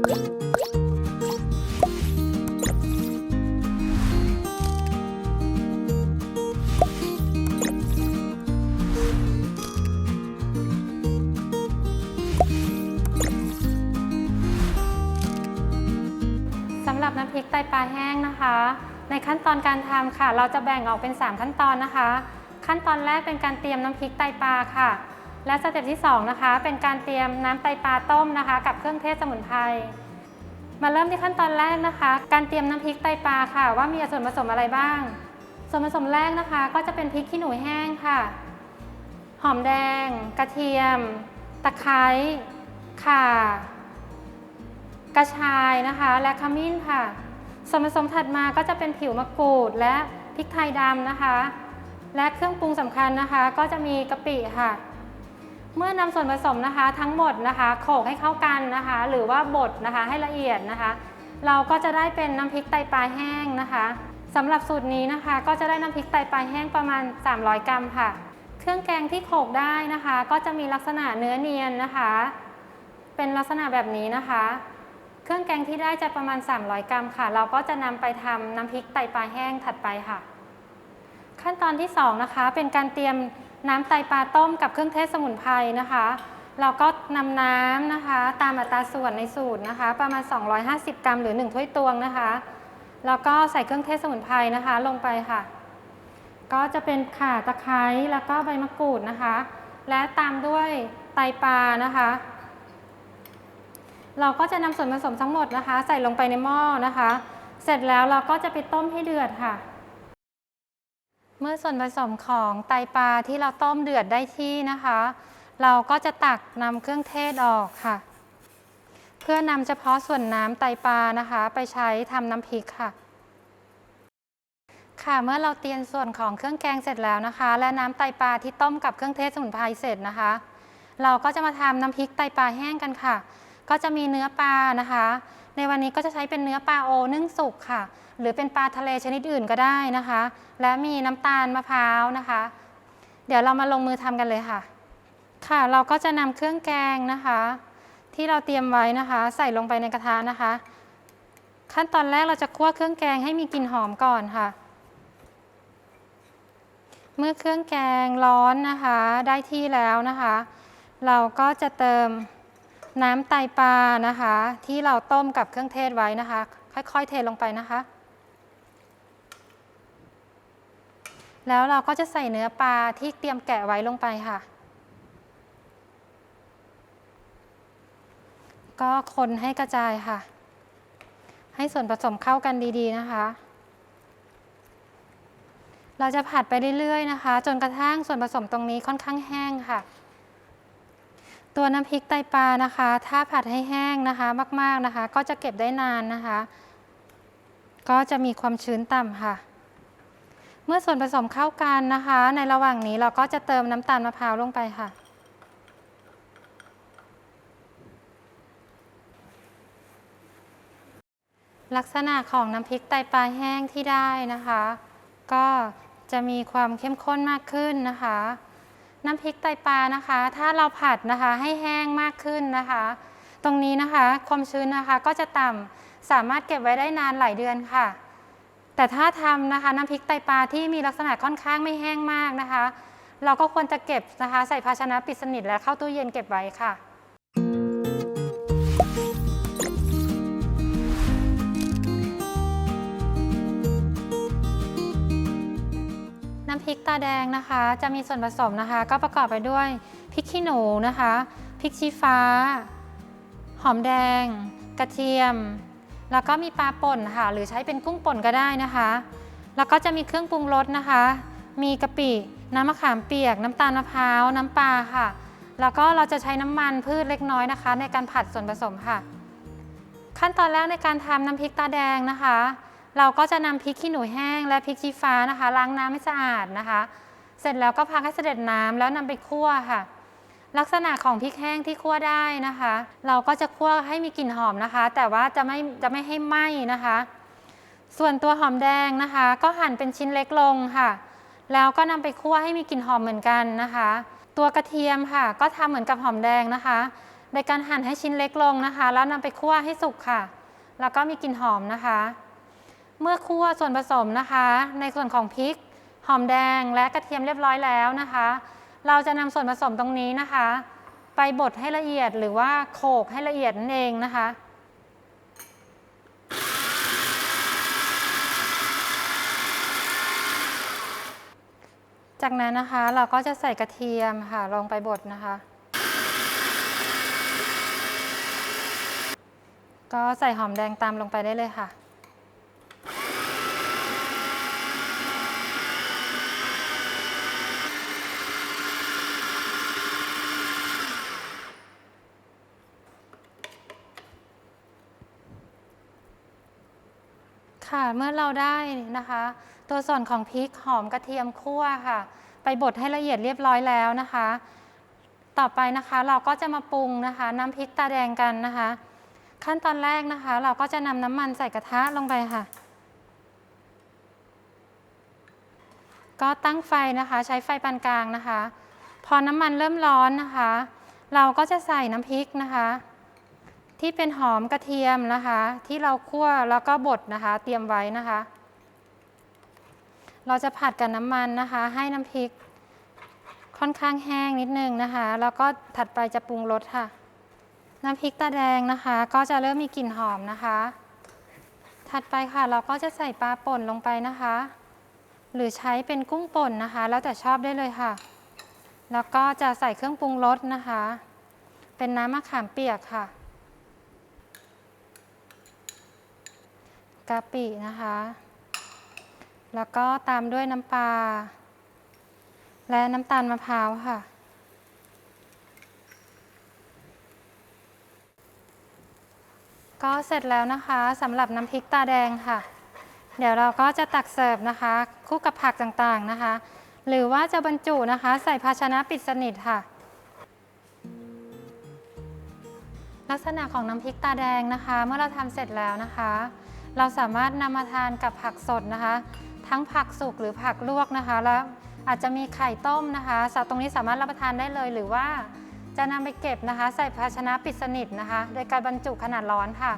สำหรับน้ำพริกไตปลาแห้งนะคะ ในขั้นตอนการทำค่ะ เราจะแบ่งออกเป็น 3 ขั้นตอนนะคะ ขั้นตอนแรกเป็นการเตรียมน้ำพริกไตปลาค่ะ และสเต็ปที่ 2 นะคะ เป็นการเตรียมน้ำไตปลาต้มนะคะ กับเครื่องเทศสมุนไพรมาเริ่มที่ขั้นตอนแรกนะคะ การเตรียมน้ำพริกไตปลาค่ะ ว่ามีส่วนผสมอะไรบ้าง ส่วนผสมแรกนะคะ ก็จะเป็นพริกขี้หนูแห้งค่ะ หอมแดง กระเทียม ตะไคร้ข่า กระชายนะคะ และขมิ้นค่ะ ส่วนผสมถัดมาก็จะเป็นผิวมะกรูดและพริกไทยดำนะคะ และเครื่องปรุงสำคัญนะคะ ก็จะมีกะปิค่ะ เมื่อนำส่วนผสมนะคะทั้งหมดนะคะโขลกให้เข้ากันนะคะ หรือว่าบดนะคะให้ละเอียดนะคะ เราก็จะได้เป็นน้ำพริกไตปลาแห้งนะคะสำหรับสูตรนี้นะคะ ก็จะได้น้ำพริกไตปลาแห้งประมาณ 300 กรัมค่ะ เครื่องแกงที่โขลกได้นะคะ ก็จะมีลักษณะเนื้อเนียนนะคะ เป็นลักษณะแบบนี้นะคะ เครื่องแกงที่ได้จะประมาณ 300 กรัมค่ะ เราก็จะนำไปทำน้ำพริกไตปลาแห้งถัดไปค่ะ ขั้นตอนที่2นะคะเป็นการเตรียม น้ำไตปลาต้มกับเครื่องเทศสมุนไพรนะคะ เราก็นำน้ำนะคะ ตามอัตราส่วนในสูตรนะคะ ประมาณ 250 กรัมหรือ 1 ถ้วยตวงนะคะ แล้วก็ใส่เครื่องเทศสมุนไพรนะคะ ลงไปค่ะ ก็จะเป็นข่าตะไคร้แล้วก็ใบมะกรูดนะคะ และตามด้วยไตปลานะคะ เราก็จะนำส่วนผสมทั้งหมดนะคะ ใส่ลงไปในหม้อนะคะ เสร็จแล้วเราก็จะไปต้มให้เดือดค่ะ เมื่อส่วนผสมของไตปลาที่เราต้มเดือดได้ที่นะคะ เราก็จะตักนำเครื่องเทศออกค่ะ เพื่อนำเฉพาะส่วนน้ำไตปลานะคะ ไปใช้ทำน้ำพริกค่ะ ค่ะเมื่อเราเตรียมส่วนของเครื่องแกงเสร็จแล้วนะคะ และน้ำไตปลาที่ต้มกับเครื่องเทศสมุนไพรเสร็จนะคะ เราก็จะมาทำน้ำพริกไตปลาแห้งกันค่ะ ก็จะมีเนื้อปลานะคะ ในวันนี้ก็จะใช้เป็นเนื้อปลาโอนึ่งสุกค่ะ หรือเป็นปลาทะเลชนิดอื่นก็ได้นะคะ และมีน้ำตาลมะพร้าวนะคะ เดี๋ยวเรามาลงมือทำกันเลยค่ะ ค่ะเราก็จะนำเครื่องแกงนะคะ ที่เราเตรียมไว้นะคะ ใส่ลงไปในกระทะนะคะ ขั้นตอนแรกเราจะคั่วเครื่องแกงให้มีกลิ่นหอมก่อนค่ะ เมื่อเครื่องแกงร้อนนะคะ ได้ที่แล้วนะคะ เราก็จะเติม น้ำไตปลานะคะ ที่เราต้มกับเครื่องเทศไว้นะคะ ค่อยๆ เทลงไปนะคะ แล้วเราก็จะใส่เนื้อปลาที่เตรียมแกะไว้ลงไปค่ะ ก็คนให้กระจายค่ะ ให้ส่วนผสมเข้ากันดีๆนะคะ เราจะผัดไปเรื่อยๆนะคะ จนกระทั่งส่วนผสมตรงนี้ค่อนข้างแห้งค่ะ ตัวน้ำพริกไตปลานะคะ ถ้าผัดให้แห้งนะคะมาก ๆนะคะ ก็จะเก็บได้นานนะคะ ก็จะมีความชื้นต่ำค่ะ เมื่อส่วนผสมเข้ากันนะคะ ในระหว่างนี้เราก็จะเติมน้ำตาลมะพร้าวลงไปค่ะ ลักษณะของน้ำพริกไตปลาแห้งที่ได้นะคะ ก็จะมีความเข้มข้นมากขึ้นนะคะ น้ำพริกไตปลานะคะ ถ้าเราผัดนะคะให้แห้งมากขึ้นนะคะ ตรงนี้นะคะความชื้นนะคะก็จะต่ำสามารถเก็บไว้ได้นานหลายเดือนค่ะ แต่ถ้าทำนะคะน้ำพริกไตปลาที่มีลักษณะค่อนข้างไม่แห้งมากนะคะ เราก็ควรจะเก็บนะคะ ใส่ภาชนะปิดสนิทและเข้าตู้เย็นเก็บไว้ค่ะำพริกตาแดงนะคะ จะมีส่วนผสมนะคะ ก็ประกอบไปด้วยพริกขี้หนูนะคะพริกชี้ฟ้า หอมแดง กระเทียม แล้วก็มีปลาป่นค่ะ หรือใช้เป็นกุ้งป่นก็ได้นะคะ แล้วก็จะมีเครื่องปรุงรสนะคะ มีกะปิ น้ำมะขามเปียก น้ำตาลมะพร้าว น้ำปลาค่ะ แล้วก็เราจะใช้น้ำมันพืชเล็กน้อยนะคะ ในการผัดส่วนผสมค่ะ ขั้นตอนแรกในการทำน้ำพริกตาแดงนะคะ เราก็จะนำพริกขี้หนูแห้งและพริกชี้ฟ้านะคะ ล้างน้ำให้สะอาดนะคะ เสร็จแล้วก็พักให้เสด็จน้ำแล้วนำไปคั่วค่ะ ลักษณะของพริกแห้งที่คั่วได้นะคะ เราก็จะคั่วให้มีกลิ่นหอมนะคะ แต่ว่าจะไม่จะไม่ให้ไหม้นะคะ ส่วนตัวหอมแดงนะคะ ก็หั่นเป็นชิ้นเล็กลงค่ะ แล้วก็นำไปคั่วให้มีกลิ่นหอมเหมือนกันนะคะ ตัวกระเทียมค่ะ ก็ทำเหมือนกับหอมแดงนะคะ โดยการหั่นให้ชิ้นเล็กลงนะคะ แล้วนำไปคั่วให้สุกค่ะ แล้วก็มีกลิ่นหอมนะคะ เมื่อคั่วส่วนผสมนะคะ ในส่วนของพริก หอมแดงและกระเทียมเรียบร้อยแล้วนะคะ เราจะนำส่วนผสมตรงนี้นะคะ ไปบดให้ละเอียดหรือว่าโขลกให้ละเอียดนั่นเองนะคะจากนั้นนะคะเราก็จะใส่กระเทียมค่ะลงไปบดนะคะ ก็ใส่หอมแดงตามลงไปได้เลยค่ะ ค่ะ เมื่อเราได้นะคะ ตัวส่วนของพริกหอมกระเทียมคั่วค่ะ ไปบดให้ละเอียดเรียบร้อยแล้วนะคะ ต่อไปนะคะเราก็จะมาปรุงนะคะ น้ำพริกตาแดงกันนะคะ ขั้นตอนแรกนะคะ เราก็จะนำน้ำมันใส่กระทะลงไปค่ะ ก็ตั้งไฟนะคะ ใช้ไฟปานกลางนะคะ พอน้ำมันเริ่มร้อนนะคะ เราก็จะใส่น้ำพริกนะคะ ที่เป็นหอมกระเทียมนะคะ ที่เราคั่วแล้วก็บดนะคะ เตรียมไว้นะคะ เราจะผัดกับน้ำมันนะคะ ให้น้ำพริกค่อนข้างแห้งนิดนึงนะคะ แล้วก็ถัดไปจะปรุงรสค่ะ น้ำพริกตาแดงนะคะ ก็จะเริ่มมีกลิ่นหอมนะคะ ถัดไปค่ะเราก็จะใส่ปลาป่นลงไปนะคะ หรือใช้เป็นกุ้งป่นนะคะ แล้วแต่ชอบได้เลยค่ะ แล้วก็จะใส่เครื่องปรุงรสนะคะ เป็นน้ำมะขามเปียกค่ะ กะปินะคะ แล้วก็ตามด้วยน้ำปลา และน้ำตาลมะพร้าวค่ะ ก็เสร็จแล้วนะคะสำหรับน้ำพริกตาแดงค่ะ เดี๋ยวเราก็จะตักเสิร์ฟนะคะ คู่กับผักต่างๆนะคะ หรือว่าจะบรรจุนะคะ ใส่ภาชนะปิดสนิทค่ะลักษณะของน้ำพริกตาแดงนะคะ เมื่อเราทำเสร็จแล้วนะคะ เราสามารถนำมาทานกับผักสดนะคะ ทั้งผักสุกหรือผักลวกนะคะ แล้วอาจจะมีไข่ต้มนะคะสัตว์ตรงนี้สามารถรับประทานได้เลยหรือว่าจะนำไปเก็บนะคะ ใส่ภาชนะปิดสนิทนะคะ โดยการบรรจุขนาดร้อนค่ะ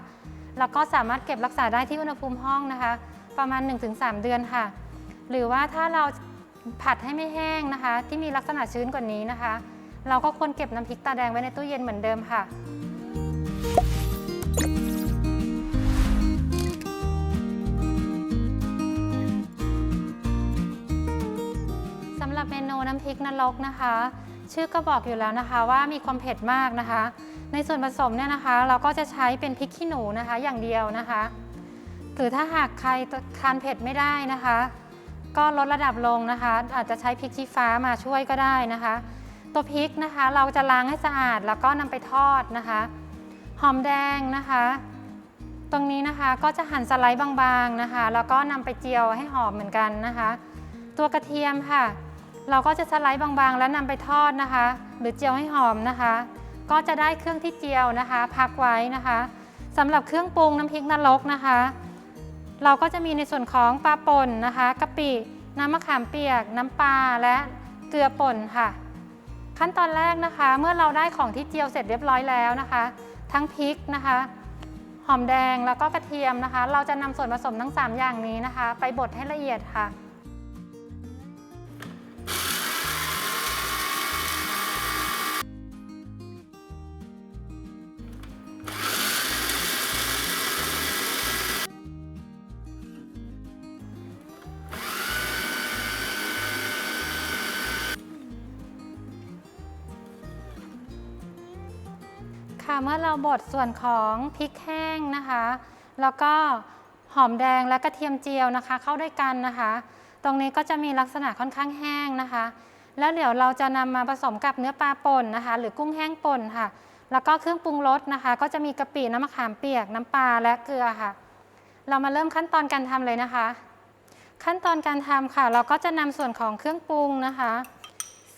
แล้วก็สามารถเก็บรักษาได้ที่อุณหภูมิห้องนะคะ ประมาณ 1-3 เดือนค่ะ หรือว่าถ้าเราผัดให้ไม่แห้งนะคะ ที่มีลักษณะชื้นกว่านี้นะคะ เราก็ควรเก็บน้ำพริกตาแดงไว้ในตู้เย็นเหมือนเดิมค่ะำพริกนรกนะคะ ชื่อก็บอกอยู่แล้วนะคะว่ามีความเผ็ดมากนะคะ ในส่วนผสมเนี่ยนะคะ เราก็จะใช้เป็นพริกขี้หนูนะคะอย่างเดียวนะคะหรือถ้าหากใครทานเผ็ดไม่ได้นะคะ ก็ลดระดับลงนะคะ อาจจะใช้พริกชี้ฟ้ามาช่วยก็ได้นะคะ ตัวพริกนะคะเราจะล้างให้สะอาดแล้วก็นำไปทอดนะคะหอมแดงนะคะ ตรงนี้นะคะก็จะหั่นสไลด์บางๆนะคะ แล้วก็นำไปเจียวให้หอมเหมือนกันนะคะ ตัวกระเทียมค่ะ เราก็จะสไลด์บางๆ แล้วนำไปทอดนะคะ หรือเจียวให้หอมนะคะ ก็จะได้เครื่องที่เจียวนะคะ พักไว้นะคะสำหรับเครื่องปรุงน้ำพริกนรกนะคะ เราก็จะมีในส่วนของปลาป่นนะคะกะปิน้ำมะขามเปียก น้ำปลาและเกลือป่นค่ะ ขั้นตอนแรกนะคะ เมื่อเราได้ของที่เจียวเสร็จเรียบร้อยแล้วนะคะ ทั้งพริกนะคะหอมแดงแล้วก็กระเทียมนะคะ เราจะนำส่วนผสมทั้ง 3 อย่างนี้นะคะ ไปบดให้ละเอียดค่ะ เมื่อเราบดส่วนของพริกแห้งนะคะ แล้วก็หอมแดงและกระเทียมเจียวนะคะ เข้าด้วยกันนะคะ ตรงนี้ก็จะมีลักษณะค่อนข้างแห้งนะคะ แล้วเดี๋ยวเราจะนำมาผสมกับเนื้อปลาป่นนะคะ หรือกุ้งแห้งป่นค่ะ แล้วก็เครื่องปรุงรสนะคะ ก็จะมีกะปิน้ำมะขามเปียกน้ำปลาและเกลือค่ะ เรามาเริ่มขั้นตอนการทำเลยนะคะ ขั้นตอนการทำค่ะ เราก็จะนำส่วนของเครื่องปรุงนะคะ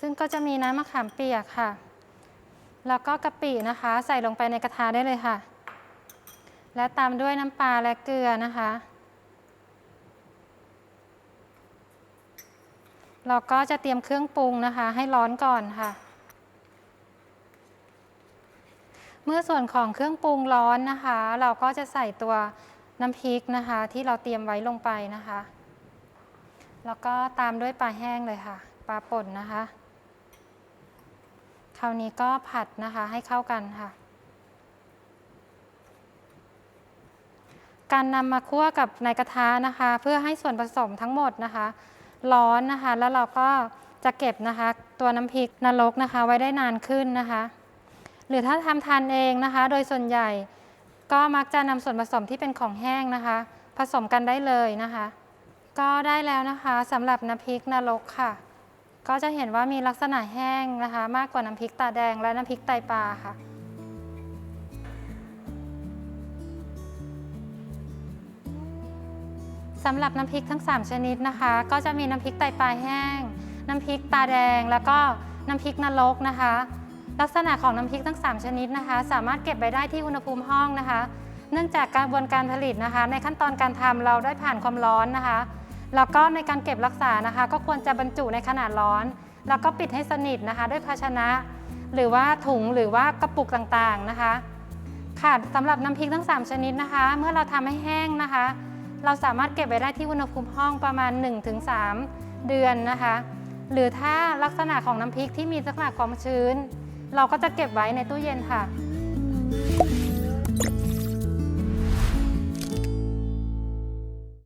ซึ่งก็จะมีน้ำมะขามเปียกค่ะ แล้วก็กะปินะคะ ใส่ลงไปในกระทะได้เลยค่ะ และตามด้วยน้ำปลาและเกลือนะคะ เราก็จะเตรียมเครื่องปรุงนะคะ ให้ร้อนก่อนค่ะ เมื่อส่วนของเครื่องปรุงร้อนนะคะ เราก็จะใส่ตัวน้ำพริกนะคะ ที่เราเตรียมไว้ลงไปนะคะ แล้วก็ตามด้วยปลาแห้งเลยค่ะ ปลาป่นนะคะ ราวนี้ก็ผัดนะคะให้เข้ากันค่ะ การนำมาคั่วกับในกระทะนะคะ เพื่อให้ส่วนผสมทั้งหมดนะคะ ร้อนนะคะ แล้วเราก็จะเก็บนะคะ ตัวน้ำพริกนรกนะคะ ไว้ได้นานขึ้นนะคะ หรือถ้าทำทานเองนะคะ โดยส่วนใหญ่ก็มักจะนำส่วนผสมที่เป็นของแห้งนะคะ ผสมกันได้เลยนะคะ ก็ได้แล้วนะคะสำหรับน้ำพริกนรกค่ะ ก็จะเห็นว่ามีลักษณะแห้งนะคะ มากกว่าน้ำพริกตาแดงและน้ำพริกไตปลาค่ะ สำหรับน้ำพริกทั้ง 3 ชนิดนะคะ ก็จะมีน้ำพริกไตปลาแห้ง น้ำพริกตาแดง แล้วก็น้ำพริกนรกนะคะ ลักษณะของน้ำพริกทั้ง 3 ชนิดนะคะ สามารถเก็บไว้ได้ที่อุณหภูมิห้องนะคะ เนื่องจากกระบวนการผลิตนะคะ ในขั้นตอนการทำเราได้ผ่านความร้อนนะคะ แล้วก็ในการเก็บรักษานะคะ ก็ควรจะบรรจุในขนาดร้อน แล้วก็ปิดให้สนิทนะคะ ด้วยภาชนะ หรือว่าถุงหรือว่ากระปุกต่างๆนะคะ ค่ะสำหรับน้ำพริกทั้ง 3 ชนิดนะคะ เมื่อเราทำให้แห้งนะคะ เราสามารถเก็บไว้ได้ที่อุณหภูมิห้องประมาณ 1-3 เดือนนะคะ หรือถ้าลักษณะของน้ำพริกที่มีลักษณะความชื้น เราก็จะเก็บไว้ในตู้เย็นค่ะ